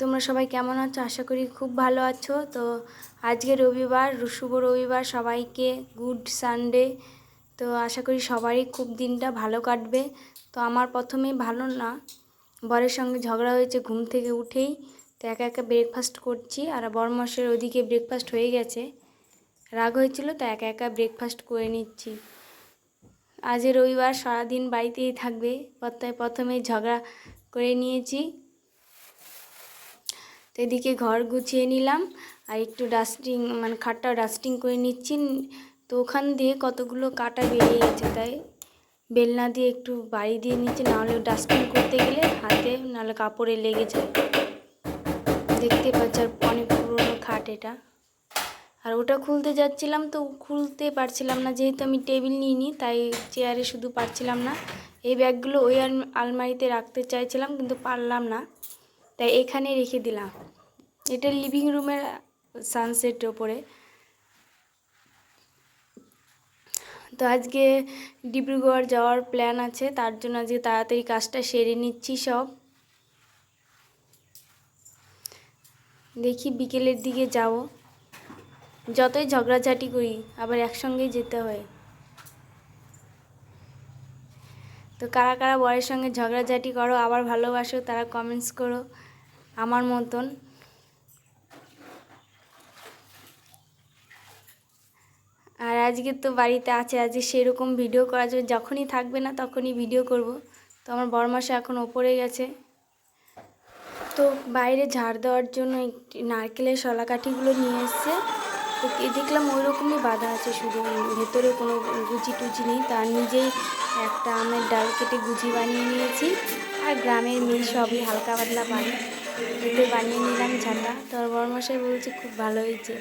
তোমরা সবাই কেমন আছো? আশা করি খুব ভালো আছো। তো আজকে রবিবার শুভ রবিবার, সবাইকে গুড সানডে। তো আশা করি সবারই খুব দিনটা ভালো কাটবে। তো আমার প্রথমেই ভালো না, বরের সঙ্গে ঝগড়া হয়েছে ঘুম থেকে উঠেই। তো একা একা ব্রেকফাস্ট করছি আর বরমাসের ওদিকে ব্রেকফাস্ট হয়ে গেছে। রাগ হয়েছিল তো একা একা ব্রেকফাস্ট করে নিচ্ছি। আজ রবিবার সারাদিন বাড়িতেই থাকবে। তাই প্রথমে ঝগড়া করে নিয়েছি। তো এদিকে ঘর গুছিয়ে নিলাম আর একটু ডাস্টিং মানে খাটটা ডাস্টিং করে নিচ্ছি। তো ওখান দিয়ে কতগুলো কাটা বেরিয়ে গেছে তাই বেলনা দিয়ে একটু বাড়ি দিয়ে নিচ্ছি, নাহলে ডাস্টিং করতে গেলে হাতে, নাহলে কাপড়ে লেগে যায়। দেখতে পাচ্ছি আর অনেক পুরোনো খাট এটা। আর ওটা খুলতে যাচ্ছিলাম তো খুলতে পারছিলাম না, যেহেতু আমি টেবিল নিইনি, তাই চেয়ারে শুধু পারছিলাম না। এই ব্যাগগুলো ওই আলম- আলমারিতে রাখতে চাইছিলাম, কিন্তু পারলাম না। তাই এখানে রেখে দিলাম। এটা লিভিং রুমের সানসেট ওপরে। তো আজকে ডিব্রুগড় যাওয়ার প্ল্যান আছে, তার জন্য আজকে তাড়াতাড়ি কাজটা সেরে নিচ্ছি সব। দেখি বিকেলের দিকে যাব। যতই ঝগড়াঝাটি করি, আবার একসঙ্গেই যেতে হয়। তো কারা কারা বরের সঙ্গে ঝগড়াঝাটি করো, আবার ভালোবাসো, তারা কমেন্টস করো। আমার মতন। আর আজকে তো বাড়িতে আছে, আজকে সেরকম ভিডিও করা যাবে যখনই থাকবে না তখনই ভিডিও করব। তো আমার বরমাসে এখন ওপরে গেছে। তো বাইরে ঝাড় দেওয়ার জন্য একটি নারকেলের শলাকাঠিগুলো নিয়ে এসছে। তো দেখলাম ওই রকমই বাঁধা আছে, শুধু ভেতরে কোনো গুচি টুচি নেই। তার নিজেই একটা আমের ডাল কেটে গুচি বানিয়ে নিয়েছি। আর গ্রামের মেয়ে সবই হালকা পাতলা পারে এতে বানিয়ে নিলাম ঝাঁটা। তো আমার বড়মশাই বলছে খুব ভালো হয়েছে।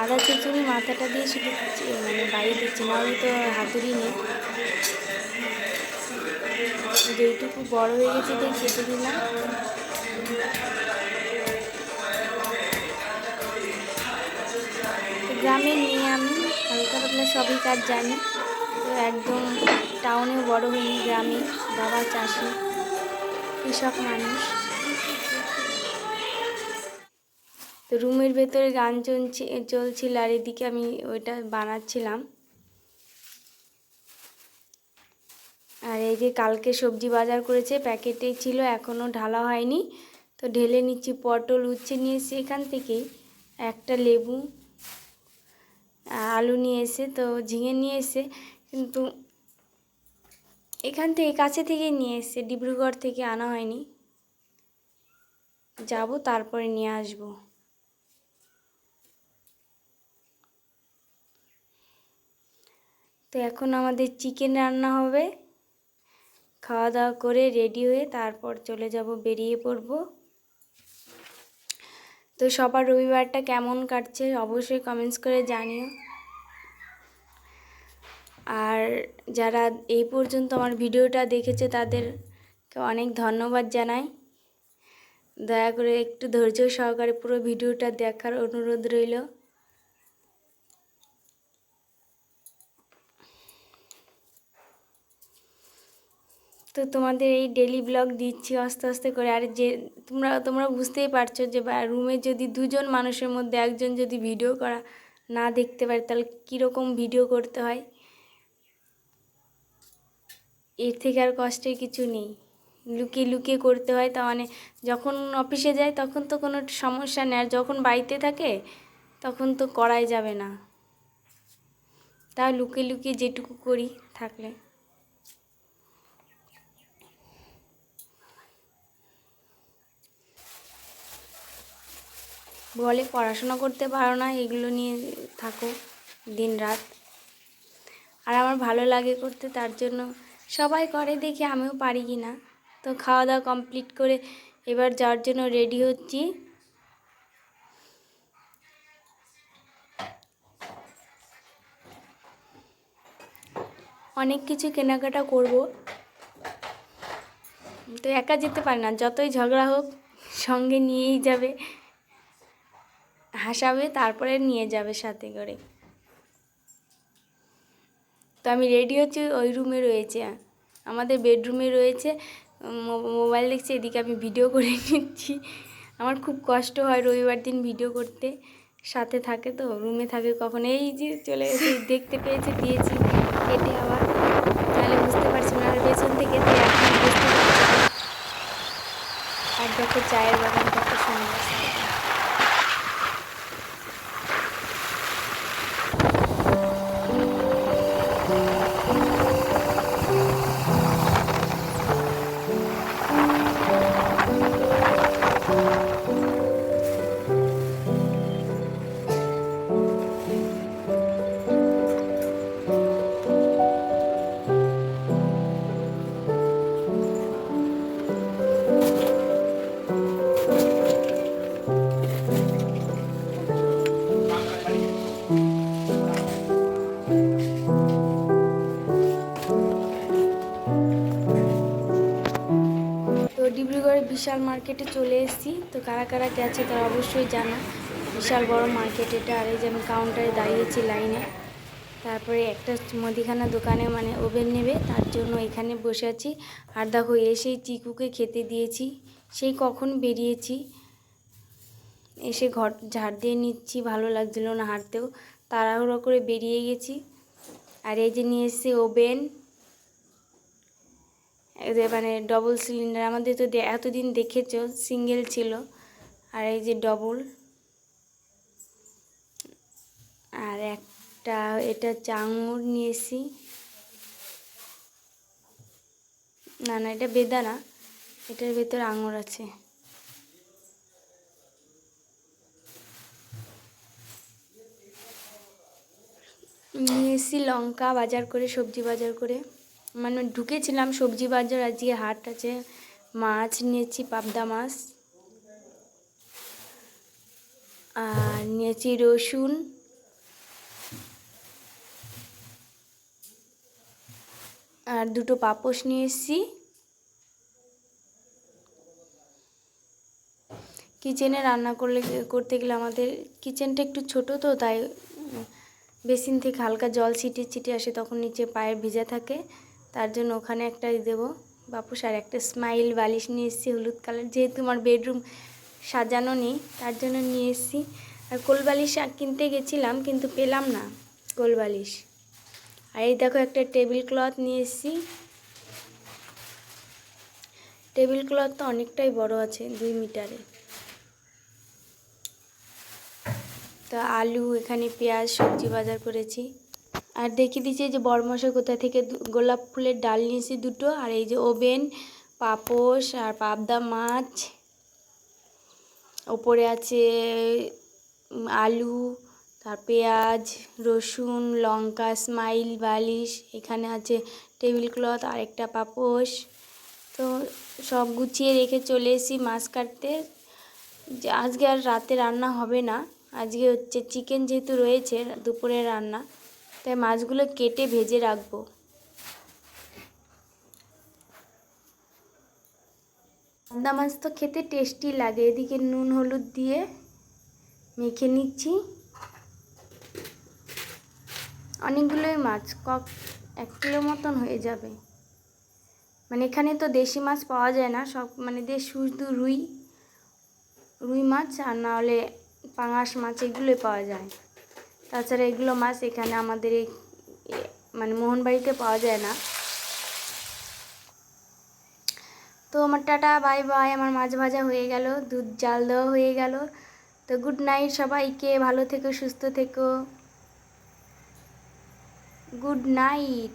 আদা খিচুড়ি মাথাটা দিয়ে শুধু মানে বাড়ি দিচ্ছি নাহলে তো হাতুড়ি নেই। যেইটুকু বড় হয়ে গেছে তাই কেটে দিলাম তো গ্রামের মেয়ে আমি, হালকা পাতলা সবই কাজ জানি। তো একদম টাউনেও বড় হইনি গ্রামে বাবা চাষি, কৃষক মানুষ। তো রুমের ভেতরে গান চলছে, চলছিল আর এদিকে আমি ওইটা বানাচ্ছিলাম। আর এই যে কালকে সবজি বাজার করেছে, প্যাকেটে ছিল এখনও ঢালা হয়নি। তো ঢেলে নিচ্ছি, পটল উচ্ছে নিয়ে এসে এখান থেকেই, একটা লেবু, আলু নিয়ে এসে, তো ঝিঙে নিয়ে এসে, কিন্তু এখান থেকে কাছে থেকে নিয়ে এসে ডিব্রুগড় থেকে আনা হয়নি। যাব, তারপরে নিয়ে আসব। তো এখন আমাদের চিকেন রান্না হবে। খাওয়া দাওয়া করে রেডি হয়ে তারপর চলে যাব, বেরিয়ে পড়ব। তো সবার রবিবারটা কেমন কাটছে, অবশ্যই কমেন্টস করে জানিও। আর যারা এই পর্যন্ত আমার ভিডিওটা দেখেছে তাদেরকে অনেক ধন্যবাদ জানাই। দয়া করে একটু ধৈর্য সহকারে পুরো ভিডিওটা দেখার অনুরোধ রইল। তো তোমাদের এই ডেলি ব্লগ দিচ্ছি আস্তে আস্তে করে। আর যে তোমরা তোমরা বুঝতেই পারছ যে রুমে যদি দুজন মানুষের মধ্যে একজন যদি ভিডিও করা না দেখতে পারে, তাহলে কীরকম ভিডিও করতে হয়? এর থেকে আর কষ্টের কিছু নেই। লুকিয়ে লুকিয়ে করতে হয় তা মানে যখন অফিসে যায় তখন তো কোনো সমস্যা নেই। আর যখন বাড়িতে থাকে তখন তো করাই যাবে না। তা লুকিয়ে লুকিয়ে যেটুকু করি থাকলে। বলে পড়াশোনা করতে পারো না, এগুলো নিয়ে থাকো দিন রাত আর আমার ভালো লাগে করতে, তার জন্য সবাই করে দেখি আমিও পারি কি না। তো খাওয়া দাওয়া কমপ্লিট করে এবার যাওয়ার জন্য রেডি হচ্ছি। অনেক কিছু কেনাকাটা করব। তো একা যেতে পারি না, যতই ঝগড়া হোক, সঙ্গে নিয়েই যাবে, হাসাবে, তারপরে নিয়ে যাবে সাথে করে। তো আমি রেডি হচ্ছি ওই রুমে রয়েছে। আমাদের বেডরুমে রয়েছে। মোবাইল দেখছি, এদিকে আমি ভিডিও করে নিচ্ছি। আমার খুব কষ্ট হয় রবিবার দিন ভিডিও করতে। সাথে থাকে তো, রুমে থাকে কখন। এই যে চলে গেছে দেখতে পেয়েছে, দিয়েছি কেটে আবার। তাহলে বুঝতে পারছি না, আর পেছন থেকে আর দেখো চায়ের বাগান কত সুন্দর। বিশাল মার্কেটে চলে এসেছি। তো কারা কারা গেছে তারা অবশ্যই জানো। বিশাল বড় মার্কেট এটা। আর এই যে আমি কাউন্টারে দাঁড়িয়েছি লাইনে তারপরে একটা মুদিখানা দোকানে মানে ওভেন নেবে। তার জন্য এখানে বসে আছি। আর দেখো এসেই চিকুকে খেতে দিয়েছি। সেই কখন বেরিয়েছি। এসে ঘর ঝাড় দিয়ে নিচ্ছি। ভালো লাগছিল না হাঁটতেও। তাড়াহুড়ো করে বেরিয়ে গেছি। আর এই যে নিয়ে এসেছি ওভেন মানে ডবল সিলিন্ডার আমাদের তো এতদিন দেখেছ সিঙ্গেল ছিল। আর এই যে ডবল আর একটা, এটা চাঙুর নিয়েছি। না না, এটা বেদানা এটার ভেতর আঙুর আছে। নিয়েছি লঙ্কা, বাজার করে, সবজি বাজার করে। মানে ঢুকেছিলাম, সবজি বাজার, আজকে হাট আছে, মাছ নিয়েছি, পাবদা মাছ, আর নিয়েছি রসুন, আর দুটো পাপোশ নিয়ে এসেছি কিচেনে রান্না করলে, করতে গেলে আমাদের কিচেনটা একটু ছোট তো, তাই বেসিন থেকে হালকা জল ছিটিয়ে ছিটিয়ে আসে, তখন নিচে পায়ে ভিজা থাকে। তার জন্য ওখানে একটা দেবো। বাপুস আর একটা স্মাইল বালিশ নিয়ে এসেছি হলুদ কালার। যেহেতু আমার বেডরুম সাজানো নেই, তার জন্য নিয়ে এসেছি। আর কোল বালিশ আ- কিনতে গেছিলাম, কিন্তু পেলাম না কোল বালিশ। আর এই দেখো একটা টেবিল ক্লথ নিয়ে এসেছি। টেবিল ক্লথ তো অনেকটাই বড় আছে, দুই মিটারে। তো আলু, এখানে পেঁয়াজ, সবজি বাজার করেছি। আর দেখিয়ে দিচ্ছি যে বড়মশাই কোথা থেকে গোলাপ ফুলের ডাল নিয়েছি দুটো, আর এই যে ওভেন, পাপোশ আর পাবদা মাছ। ওপরে আছে আলু, তার পেঁয়াজ, রসুন, লঙ্কা, স্মাইল, বালিশ, এখানে আছে টেবিল ক্লথ আর একটা পাপোশ। তো সব গুছিয়ে রেখে চলে এসেছি মাছ কাটতে। যে আজকে আর রাতে রান্না হবে না, আজকে হচ্ছে চিকেন যেহেতু রয়েছে, দুপুরে রান্না। তাই মাছগুলো কেটে ভেজে রাখব। পাবদা মাছ তো খেতে টেস্টি লাগে, এদিকে নুন, হলুদ দিয়ে মেখে নিচ্ছি। অনেকগুলোই মাছ কক এক কিলো মতন হয়ে যাবে। মানে এখানে তো দেশি মাছ পাওয়া যায় না, সব মানে দেশ শুধু রুই রুই মাছ আর নাহলে পাঙাশ মাছ এগুলোই পাওয়া যায়। তাছাড়া এগুলো মাছ এখানে আমাদের এই মানে মোহনবাড়িতে পাওয়া যায় না। তো আমার টাটা, বাই বাই, আমার মাছ ভাজা হয়ে গেল, দুধ জাল দেওয়া হয়ে গেল। তো গুড নাইট সবাইকে, ভালো থেকো, সুস্থ থেকো। Good night.